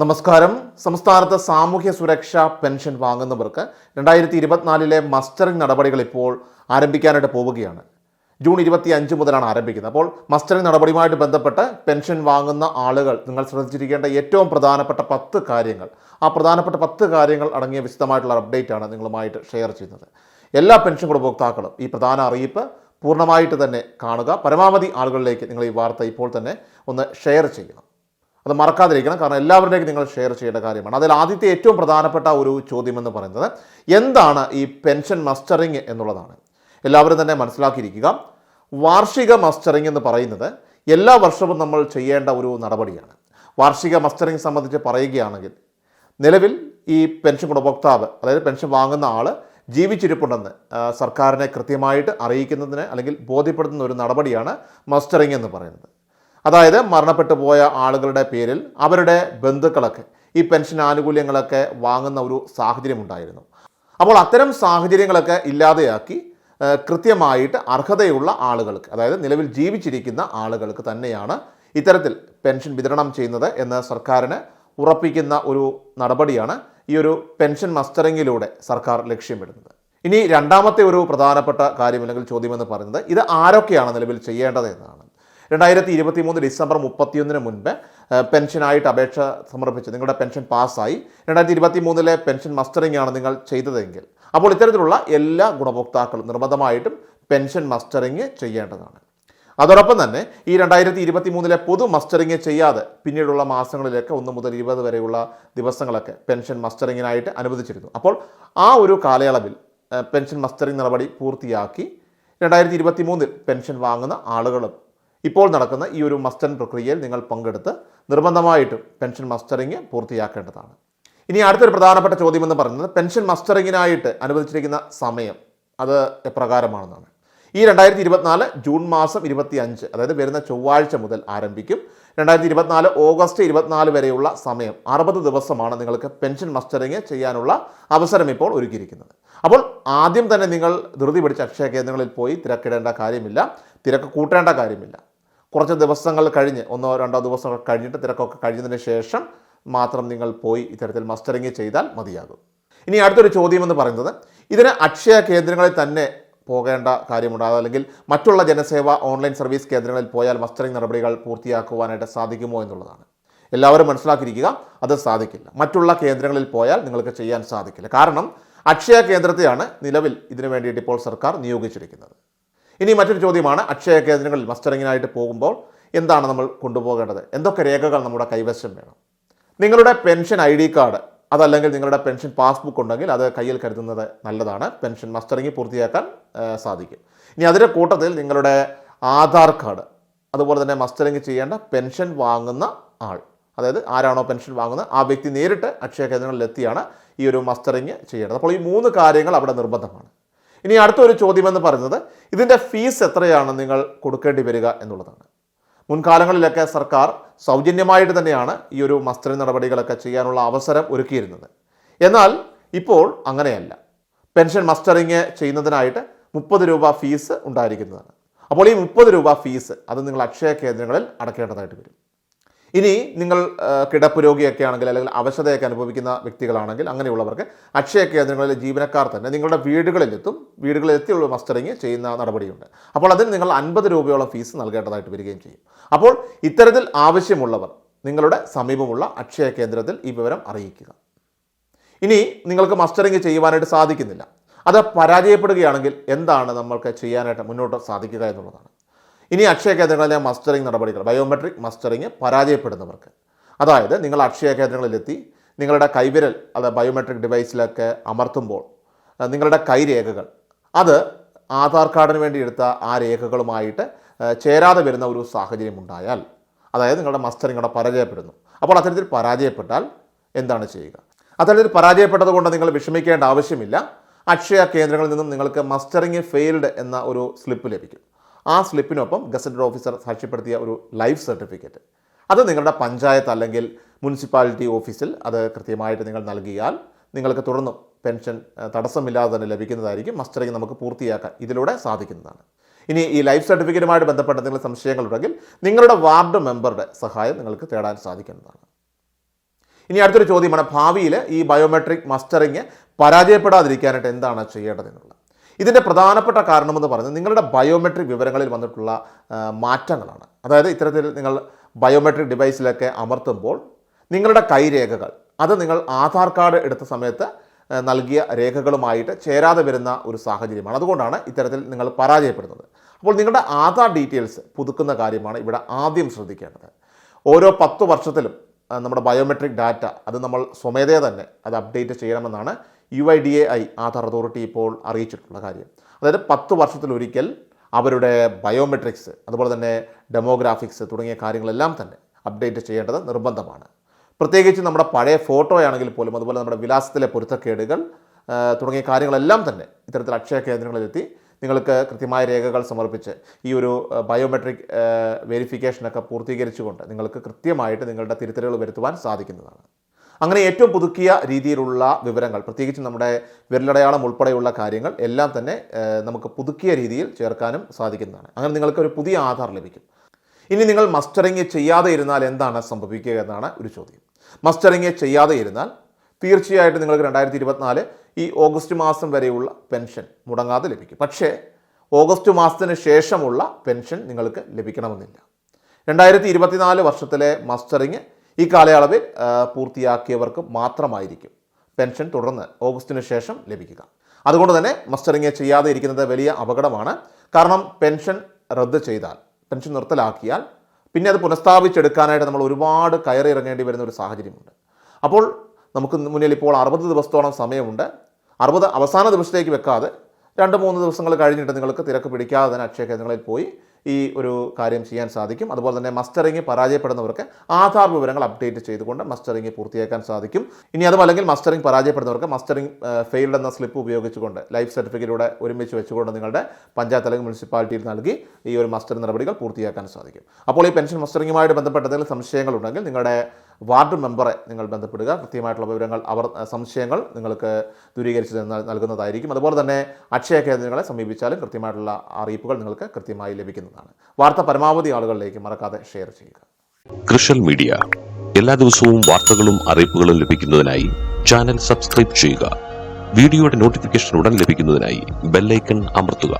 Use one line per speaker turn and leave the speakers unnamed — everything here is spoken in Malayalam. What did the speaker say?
നമസ്കാരം. സംസ്ഥാനത്ത് സാമൂഹ്യ സുരക്ഷാ പെൻഷൻ വാങ്ങുന്നവർക്ക് രണ്ടായിരത്തി ഇരുപത്തിനാലിലെ മസ്റ്ററിംഗ് നടപടികൾ ഇപ്പോൾ ആരംഭിക്കാനായിട്ട് പോവുകയാണ്. ജൂൺ ഇരുപത്തി അഞ്ച് മുതലാണ് ആരംഭിക്കുന്നത്. അപ്പോൾ മസ്റ്ററിംഗ് നടപടിയുമായിട്ട് ബന്ധപ്പെട്ട് പെൻഷൻ വാങ്ങുന്ന ആളുകൾ നിങ്ങൾ ശ്രദ്ധിച്ചിരിക്കേണ്ട ഏറ്റവും പ്രധാനപ്പെട്ട പത്ത് കാര്യങ്ങൾ. ആ പ്രധാനപ്പെട്ട പത്ത് കാര്യങ്ങൾ അടങ്ങിയ വിശദമായിട്ടുള്ള അപ്ഡേറ്റ് ആണ് നിങ്ങളുമായിട്ട് ഷെയർ ചെയ്യുന്നത്. എല്ലാ പെൻഷൻ ഗുണഭോക്താക്കളും ഈ പ്രധാന അറിയിപ്പ് പൂർണമായിട്ട് തന്നെ കാണുക. പരമാവധി ആളുകളിലേക്ക് നിങ്ങൾ ഈ വാർത്ത ഇപ്പോൾ തന്നെ ഒന്ന് ഷെയർ ചെയ്യണം. അത് മറക്കാതിരിക്കണം. കാരണം എല്ലാവരുടെയും നിങ്ങൾ ഷെയർ ചെയ്യേണ്ട കാര്യമാണ്. അതിൽ ആദ്യത്തെ ഏറ്റവും പ്രധാനപ്പെട്ട ഒരു ചോദ്യം എന്ന് പറയുന്നത് എന്താണ് ഈ പെൻഷൻ മസ്റ്ററിങ് എന്നുള്ളതാണ്. എല്ലാവരും തന്നെ മനസ്സിലാക്കിയിരിക്കുക. വാർഷിക മസ്റ്ററിങ് എന്ന് പറയുന്നത് എല്ലാ വർഷവും നമ്മൾ ചെയ്യേണ്ട ഒരു നടപടിയാണ്. വാർഷിക മസ്റ്ററിങ് സംബന്ധിച്ച് പറയുകയാണെങ്കിൽ നിലവിൽ ഈ പെൻഷൻ ഗുണഭോക്താവ് അതായത് പെൻഷൻ വാങ്ങുന്ന ആൾ ജീവിച്ചിരിപ്പുണ്ടെന്ന് സർക്കാരിനെ കൃത്യമായിട്ട് അറിയിക്കുന്നതിന് അല്ലെങ്കിൽ ബോധ്യപ്പെടുത്തുന്ന ഒരു നടപടിയാണ് മസ്റ്ററിങ് എന്ന് പറയുന്നത്. അതായത് മരണപ്പെട്ടു പോയ ആളുകളുടെ പേരിൽ അവരുടെ ബന്ധുക്കളൊക്കെ ഈ പെൻഷൻ ആനുകൂല്യങ്ങളൊക്കെ വാങ്ങുന്ന ഒരു സാഹചര്യം ഉണ്ടായിരുന്നു അപ്പോൾ അത്തരം സാഹചര്യങ്ങളൊക്കെ ഇല്ലാതെയാക്കി കൃത്യമായിട്ട് അർഹതയുള്ള ആളുകൾക്ക് അതായത് നിലവിൽ ജീവിച്ചിരിക്കുന്ന ആളുകൾക്ക് തന്നെയാണ് ഇത്തരത്തിൽ പെൻഷൻ വിതരണം ചെയ്യുന്നത് എന്ന് സർക്കാരിന് ഉറപ്പിക്കുന്ന ഒരു നടപടിയാണ് ഈ ഒരു പെൻഷൻ മസ്റ്ററിങ്ങിലൂടെ സർക്കാർ ലക്ഷ്യമിടുന്നത്. ഇനി രണ്ടാമത്തെ ഒരു പ്രധാനപ്പെട്ട കാര്യം അല്ലെങ്കിൽ ചോദ്യമെന്ന് പറയുന്നത് ഇത് ആരൊക്കെയാണ് നിലവിൽ ചെയ്യേണ്ടത് എന്നാണ്. രണ്ടായിരത്തി ഇരുപത്തി മൂന്ന് ഡിസംബർ മുപ്പത്തിയൊന്നിന് മുൻപ് പെൻഷനായിട്ട് അപേക്ഷ സമർപ്പിച്ച് നിങ്ങളുടെ പെൻഷൻ പാസ്സായി. രണ്ടായിരത്തി ഇരുപത്തി മൂന്നിലെ പെൻഷൻ മസ്റ്ററിംഗ് ആണ് നിങ്ങൾ ചെയ്തതെങ്കിൽ. അപ്പോൾ ഇത്തരത്തിലുള്ള എല്ലാ ഗുണഭോക്താക്കളും നിർബന്ധമായിട്ടും പെൻഷൻ മസ്റ്ററിങ് ചെയ്യേണ്ടതാണ്. അതോടൊപ്പം തന്നെ ഈ രണ്ടായിരത്തി ഇരുപത്തി മൂന്നിലെ പൊതു മസ്റ്ററിങ് ചെയ്യാതെ പിന്നീടുള്ള മാസങ്ങളിലൊക്കെ ഒന്ന് മുതൽ ഇരുപത് വരെയുള്ള ദിവസങ്ങളൊക്കെ പെൻഷൻ മസ്റ്ററിങ്ങിനായിട്ട് അനുവദിച്ചിരുന്നു. അപ്പോൾ ആ ഒരു കാലയളവിൽ പെൻഷൻ മസ്റ്ററിംഗ് നടപടി പൂർത്തിയാക്കി രണ്ടായിരത്തി ഇരുപത്തി മൂന്നിൽ പെൻഷൻ വാങ്ങുന്ന ആളുകളും ഇപ്പോൾ നടക്കുന്ന ഈ ഒരു മസ്റ്ററിംഗ് പ്രക്രിയയിൽ നിങ്ങൾ പങ്കെടുത്ത് നിർബന്ധമായിട്ടും പെൻഷൻ മസ്റ്ററിങ് പൂർത്തിയാക്കേണ്ടതാണ്. ഇനി അടുത്തൊരു പ്രധാനപ്പെട്ട ചോദ്യം എന്ന് പറയുന്നത് പെൻഷൻ മസ്റ്ററിങ്ങിനായിട്ട് അനുവദിച്ചിരിക്കുന്ന സമയം അത് എപ്രകാരമാണെന്നാണ്. ഈ രണ്ടായിരത്തി ഇരുപത്തിനാല് ജൂൺ മാസം ഇരുപത്തി അഞ്ച് അതായത് വരുന്ന ചൊവ്വാഴ്ച മുതൽ ആരംഭിക്കും. രണ്ടായിരത്തി ഇരുപത്തിനാല് ഓഗസ്റ്റ് ഇരുപത്തിനാല് വരെയുള്ള സമയം അറുപത് ദിവസമാണ് നിങ്ങൾക്ക് പെൻഷൻ മസ്റ്ററിങ് ചെയ്യാനുള്ള അവസരം ഇപ്പോൾ ഒരുക്കിയിരിക്കുന്നത്. അപ്പോൾ ആദ്യം തന്നെ നിങ്ങൾ ധൃതി പിടിച്ച അക്ഷയ കേന്ദ്രങ്ങളിൽ പോയി തിരക്കിടേണ്ട കാര്യമില്ല തിരക്ക് കൂട്ടേണ്ട കാര്യമില്ല. കുറച്ച് ദിവസങ്ങൾ കഴിഞ്ഞ് ഒന്നോ രണ്ടോ ദിവസം കഴിഞ്ഞിട്ട് തിരക്കൊക്കെ കഴിഞ്ഞതിന് ശേഷം മാത്രം നിങ്ങൾ പോയി ഇത്തരത്തിൽ മസ്റ്ററിങ് ചെയ്താൽ മതിയാകും. ഇനി അടുത്തൊരു ചോദ്യം എന്ന് പറയുന്നത് ഇതിന് അക്ഷയ കേന്ദ്രങ്ങളിൽ തന്നെ പോകേണ്ട കാര്യമുണ്ടാകും. അല്ലെങ്കിൽ മറ്റുള്ള ജനസേവ ഓൺലൈൻ സർവീസ് കേന്ദ്രങ്ങളിൽ പോയാൽ മസ്റ്ററിംഗ് നടപടികൾ പൂർത്തിയാക്കുവാനായിട്ട് സാധിക്കുമോ എന്നുള്ളതാണ്. എല്ലാവരും മനസ്സിലാക്കിയിരിക്കുക അത് സാധിക്കില്ല. മറ്റുള്ള കേന്ദ്രങ്ങളിൽ പോയാൽ നിങ്ങൾക്ക് ചെയ്യാൻ സാധിക്കില്ല. കാരണം അക്ഷയ കേന്ദ്രത്തെയാണ് നിലവിൽ ഇതിനു വേണ്ടിയിട്ട് ഇപ്പോൾ സർക്കാർ നിയോഗിച്ചിരിക്കുന്നത്. ഇനി മറ്റൊരു ചോദ്യമാണ്. അക്ഷയ കേന്ദ്രങ്ങളിൽ മസ്റ്ററിങ്ങിനായിട്ട് പോകുമ്പോൾ എന്താണ് നമ്മൾ കൊണ്ടുപോകേണ്ടത്? എന്തൊക്കെ രേഖകൾ നമ്മുടെ കൈവശം വേണം? നിങ്ങളുടെ പെൻഷൻ ഐ ഡി കാർഡ് അതല്ലെങ്കിൽ നിങ്ങളുടെ പെൻഷൻ പാസ്ബുക്ക് ഉണ്ടെങ്കിൽ അത് കയ്യിൽ കരുതുന്നത് നല്ലതാണ്. പെൻഷൻ മസ്റ്ററിങ് പൂർത്തിയാക്കാൻ സാധിക്കും. ഇനി അതിന്റെ കൂട്ടത്തിൽ നിങ്ങളുടെ ആധാർ കാർഡ് അതുപോലെ തന്നെ മസ്റ്ററിങ് ചെയ്യേണ്ട പെൻഷൻ വാങ്ങുന്ന ആൾ അതായത് ആരാണോ പെൻഷൻ വാങ്ങുന്നത് ആ വ്യക്തി നേരിട്ട് അക്ഷയ കേന്ദ്രങ്ങളിൽ എത്തിയാണ് ഈ ഒരു മസ്റ്ററിങ് ചെയ്യേണ്ടത്. അപ്പോൾ ഈ മൂന്ന് കാര്യങ്ങൾ അവിടെ നിർബന്ധമാണ്. ഇനി അടുത്തൊരു ചോദ്യമെന്ന് പറയുന്നത് ഇതിന്റെ ഫീസ് എത്രയാണ് നിങ്ങൾ കൊടുക്കേണ്ടി വരിക എന്നുള്ളതാണ്. മുൻകാലങ്ങളിലൊക്കെ സർക്കാർ സൗജന്യമായിട്ട് തന്നെയാണ് ഈ ഒരു മസ്റ്ററിംഗ് നടപടികളൊക്കെ ചെയ്യാനുള്ള അവസരം ഒരുക്കിയിരുന്നത്. എന്നാൽ ഇപ്പോൾ അങ്ങനെയല്ല. പെൻഷൻ മസ്റ്ററിങ് ചെയ്യുന്നതിനായിട്ട് മുപ്പത് രൂപ ഫീസ് ഉണ്ടായിരിക്കുന്നതാണ്. അപ്പോൾ ഈ മുപ്പത് രൂപ ഫീസ് അത് നിങ്ങൾ അക്ഷയ കേന്ദ്രങ്ങളിൽ അടക്കേണ്ടതായിട്ട് വരും. ഇനി നിങ്ങൾ കിടപ്പ് രോഗിയൊക്കെ ആണെങ്കിൽ അല്ലെങ്കിൽ അവശതയൊക്കെ അനുഭവിക്കുന്ന വ്യക്തികളാണെങ്കിൽ അങ്ങനെയുള്ളവർക്ക് അക്ഷയ കേന്ദ്രങ്ങളിലെ ജീവനക്കാർ തന്നെ നിങ്ങളുടെ വീടുകളിലെത്തും. വീടുകളിലെത്തിയുള്ള മസ്റ്ററിങ് ചെയ്യുന്ന നടപടിയുണ്ട്. അപ്പോൾ അതിന് നിങ്ങൾ അൻപത് രൂപയോളം ഫീസ് നൽകേണ്ടതായിട്ട് വരികയും ചെയ്യും. അപ്പോൾ ഇത്തരത്തിൽ ആവശ്യമുള്ളവർ നിങ്ങളുടെ സമീപമുള്ള അക്ഷയ കേന്ദ്രത്തിൽ ഈ വിവരം അറിയിക്കുക. ഇനി നിങ്ങൾക്ക് മസ്റ്ററിങ് ചെയ്യുവാനായിട്ട് സാധിക്കുന്നില്ല. അത് പരാജയപ്പെടുകയാണെങ്കിൽ എന്താണ് നമ്മൾക്ക് ചെയ്യാനായിട്ട് മുന്നോട്ട് സാധിക്കുക എന്നുള്ളതാണ്. ഇനി അക്ഷയ കേന്ദ്രങ്ങളിലെ മസ്റ്ററിംഗ് നടപടികൾ ബയോമെട്രിക് മസ്റ്ററിങ് പരാജയപ്പെടുന്നവർക്ക്. അതായത് നിങ്ങൾ അക്ഷയ കേന്ദ്രങ്ങളിലെത്തി നിങ്ങളുടെ കൈവിരൽ അത് ബയോമെട്രിക് ഡിവൈസിലൊക്കെ അമർത്തുമ്പോൾ നിങ്ങളുടെ കൈരേഖകൾ അത് ആധാർ കാർഡിന് വേണ്ടി എടുത്ത ആ രേഖകളുമായിട്ട് ചേരാതെ വരുന്ന ഒരു സാഹചര്യം ഉണ്ടായാൽ അതായത് നിങ്ങളുടെ മസ്റ്ററിംഗ് അവിടെ പരാജയപ്പെടുന്നു. അപ്പോൾ അത്തരത്തിൽ പരാജയപ്പെട്ടാൽ എന്താണ് ചെയ്യുക? അത്തരത്തിൽ പരാജയപ്പെട്ടത് കൊണ്ട് നിങ്ങൾ വിഷമിക്കേണ്ട ആവശ്യമില്ല. അക്ഷയ കേന്ദ്രങ്ങളിൽ നിന്നും നിങ്ങൾക്ക് മസ്റ്ററിംഗ് ഫെയിൽഡ് എന്ന ഒരു സ്ലിപ്പ് ലഭിക്കും. ആ സ്ലിപ്പിനൊപ്പം ഗസറ്റഡ് ഓഫീസർ സാക്ഷ്യപ്പെടുത്തിയ ഒരു ലൈഫ് സർട്ടിഫിക്കറ്റ്. അത് നിങ്ങളുടെ പഞ്ചായത്ത് അല്ലെങ്കിൽ മുനിസിപ്പാലിറ്റി ഓഫീസിൽ അത് കൃത്യമായിട്ട് നിങ്ങൾ നൽകിയാൽ നിങ്ങൾക്ക് തുടർന്നും പെൻഷൻ തടസ്സമില്ലാതെ തന്നെ ലഭിക്കുന്നതായിരിക്കും. മസ്റ്ററിങ് നമുക്ക് പൂർത്തിയാക്കാൻ ഇതിലൂടെ സാധിക്കുന്നതാണ്. ഇനി ഈ ലൈഫ് സർട്ടിഫിക്കറ്റുമായിട്ട് ബന്ധപ്പെട്ട നിങ്ങൾ സംശയങ്ങളുണ്ടെങ്കിൽ നിങ്ങളുടെ വാർഡ് മെമ്പറുടെ സഹായം നിങ്ങൾക്ക് തേടാൻ സാധിക്കുന്നതാണ്. ഇനി അടുത്തൊരു ചോദ്യമാണ് ഭാവിയിൽ ഈ ബയോമെട്രിക് മസ്റ്ററിങ് പരാജയപ്പെടാതിരിക്കാനായിട്ട് എന്താണ് ചെയ്യേണ്ടതെന്നുള്ളത്? ഇതിന്റെ പ്രധാനപ്പെട്ട കാരണമെന്ന് പറയുന്നത് നിങ്ങളുടെ ബയോമെട്രിക് വിവരങ്ങളിൽ വന്നിട്ടുള്ള മാറ്റങ്ങളാണ്. അതായത് ഇത്തരത്തിൽ നിങ്ങൾ ബയോമെട്രിക് ഡിവൈസിലൊക്കെ അമർത്തുമ്പോൾ നിങ്ങളുടെ കൈരേഖകൾ അത് നിങ്ങൾ ആധാർ കാർഡ് എടുത്ത സമയത്ത് നൽകിയ രേഖകളുമായിട്ട് ചേരാതെ വരുന്ന ഒരു സാഹചര്യമാണ്. അതുകൊണ്ടാണ് ഇത്തരത്തിൽ നിങ്ങൾ പരാജയപ്പെടുന്നത്. അപ്പോൾ നിങ്ങളുടെ ആധാർ ഡീറ്റെയിൽസ് പുതുക്കുന്ന കാര്യമാണ് ഇവിടെ ആദ്യം ശ്രദ്ധിക്കേണ്ടത്. ഓരോ പത്ത് വർഷത്തിലും നമ്മുടെ ബയോമെട്രിക് ഡാറ്റ അത് നമ്മൾ സ്വമേധയാ തന്നെ അത് അപ്ഡേറ്റ് ചെയ്യണമെന്നാണ് U I D A I Aadhaar authority ഇപ്പോൾ അറിയിച്ചിട്ടുള്ള കാര്യം. അതായത് പത്ത് വർഷത്തിലൊരിക്കൽ അവരുടെ ബയോമെട്രിക്സ് അതുപോലെ തന്നെ ഡെമോഗ്രാഫിക്സ് തുടങ്ങിയ കാര്യങ്ങളെല്ലാം തന്നെ അപ്ഡേറ്റ് ചെയ്യേണ്ടത് നിർബന്ധമാണ്. പ്രത്യേകിച്ച് നമ്മുടെ പഴയ ഫോട്ടോയാണെങ്കിൽ പോലും അതുപോലെ നമ്മുടെ വിലാസത്തിലെ പൊരുത്തക്കേടുകൾ തുടങ്ങിയ കാര്യങ്ങളെല്ലാം തന്നെ ഇത്തരത്തിൽ അക്ഷയ കേന്ദ്രങ്ങളിലെത്തി നിങ്ങൾക്ക് കൃത്യമായ രേഖകൾ സമർപ്പിച്ച് ഈ ഒരു ബയോമെട്രിക് വെരിഫിക്കേഷനൊക്കെ പൂർത്തീകരിച്ചുകൊണ്ട് നിങ്ങൾക്ക് കൃത്യമായിട്ട് നിങ്ങളുടെ തിരുത്തലുകൾ വരുത്തുവാൻ സാധിക്കുന്നതാണ്. അങ്ങനെ ഏറ്റവും പുതുക്കിയ രീതിയിലുള്ള വിവരങ്ങൾ പ്രത്യേകിച്ച് നമ്മുടെ വിരലടയാളം ഉൾപ്പെടെയുള്ള കാര്യങ്ങൾ എല്ലാം തന്നെ നമുക്ക് പുതുക്കിയ രീതിയിൽ ചേർക്കാനും സാധിക്കുന്നതാണ്. അങ്ങനെ നിങ്ങൾക്ക് ഒരു പുതിയ ആധാർ ലഭിക്കും. ഇനി നിങ്ങൾ മസ്റ്ററിങ് ചെയ്യാതെ ഇരുന്നാൽ എന്താണ് സംഭവിക്കുക എന്നാണ് ഒരു ചോദ്യം. മസ്റ്ററിങ് ചെയ്യാതെ ഇരുന്നാൽ തീർച്ചയായിട്ടും നിങ്ങൾക്ക് രണ്ടായിരത്തി ഇരുപത്തിനാല് ഈ ഓഗസ്റ്റ് മാസം വരെയുള്ള പെൻഷൻ മുടങ്ങാതെ ലഭിക്കും. പക്ഷേ ഓഗസ്റ്റ് മാസത്തിന് ശേഷമുള്ള പെൻഷൻ നിങ്ങൾക്ക് ലഭിക്കണമെന്നില്ല. രണ്ടായിരത്തി ഇരുപത്തിനാല് വർഷത്തിലെ മസ്റ്ററിങ് ഈ കാലയളവിൽ പൂർത്തിയാക്കിയവർക്ക് മാത്രമായിരിക്കും പെൻഷൻ തുടർന്ന് ഓഗസ്റ്റിന് ശേഷം ലഭിക്കുക. അതുകൊണ്ട് തന്നെ മസ്റ്ററിങ് ചെയ്യാതെ ഇരിക്കുന്നത് വലിയ അപകടമാണ്. കാരണം പെൻഷൻ റദ്ദ് ചെയ്താൽ പെൻഷൻ നിർത്തലാക്കിയാൽ പിന്നെ അത് പുനഃസ്ഥാപിച്ചെടുക്കാനായിട്ട് നമ്മൾ ഒരുപാട് കയറി ഇറങ്ങേണ്ടി വരുന്ന ഒരു സാഹചര്യമുണ്ട്. അപ്പോൾ നമുക്ക് മുന്നിൽ ഇപ്പോൾ അറുപത് ദിവസത്തോളം സമയമുണ്ട്. അറുപത് അവസാന ദിവസത്തേക്ക് വെക്കാതെ രണ്ട് മൂന്ന് ദിവസങ്ങൾ കഴിഞ്ഞിട്ട് നിങ്ങൾക്ക് തിരക്ക് പിടിക്കാതെ തന്നെ അക്ഷയ കേന്ദ്രങ്ങളിൽ പോയി ഈ ഒരു കാര്യം ചെയ്യാൻ സാധിക്കും. അതുപോലെ തന്നെ മസ്റ്ററിങ് പരാജയപ്പെടുന്നവർക്ക് ആധാർ വിവരങ്ങൾ അപ്ഡേറ്റ് ചെയ്തുകൊണ്ട് മസ്റ്ററിങ് പൂർത്തിയാക്കാൻ സാധിക്കും. ഇനി അതും അല്ലെങ്കിൽ മസ്റ്ററിങ് പരാജയപ്പെടുന്നവർക്ക് മസ്റ്ററിങ് ഫെയിൽഡ് എന്ന സ്ലിപ്പ് ഉപയോഗിച്ചുകൊണ്ട് ലൈഫ് സർട്ടിഫിക്കറ്റിലൂടെ ഒരുമിച്ച് വെച്ചുകൊണ്ട് നിങ്ങളുടെ പഞ്ചായത്ത് അല്ലെങ്കിൽ മുനിസിപ്പാലിറ്റിയിൽ നൽകി ഈ ഒരു മസ്റ്ററിംഗ് നടപടികൾ പൂർത്തിയാക്കാൻ സാധിക്കും. അപ്പോൾ ഈ പെൻഷൻ മസ്റ്ററിങ്ങുമായിട്ട് ബന്ധപ്പെട്ട എന്തെങ്കിലും സംശയങ്ങളുണ്ടെങ്കിൽ നിങ്ങളുടെ വാർഡ് മെമ്പറെ നിങ്ങൾ ബന്ധപ്പെടുക. കൃത്യമായിട്ടുള്ള വിവരങ്ങൾ അവർ സംശയങ്ങൾ നിങ്ങൾക്ക് ദൂരീകരിച്ച് നൽകുന്നതായിരിക്കും. അതുപോലെ തന്നെ അക്ഷയ കേന്ദ്രങ്ങളെ സമീപിച്ചാലും കൃത്യമായിട്ടുള്ള അറിയിപ്പുകൾ നിങ്ങൾക്ക് കൃത്യമായി ലഭിക്കുന്നതാണ്. വാർത്ത പരമാവധി ആളുകളിലേക്ക് മറക്കാതെ ഷെയർ ചെയ്യുക.
Social media. എല്ലാ ദിവസവും വാർത്തകളും അറിയിപ്പുകളും ലഭിക്കുന്നതിനായി ചാനൽ സബ്സ്ക്രൈബ് ചെയ്യുക. വീഡിയോയുടെ നോട്ടിഫിക്കേഷൻ ഉടൻ ലഭിക്കുന്നതിനായി ബെല്ലൈക്കൺ അമർത്തുക.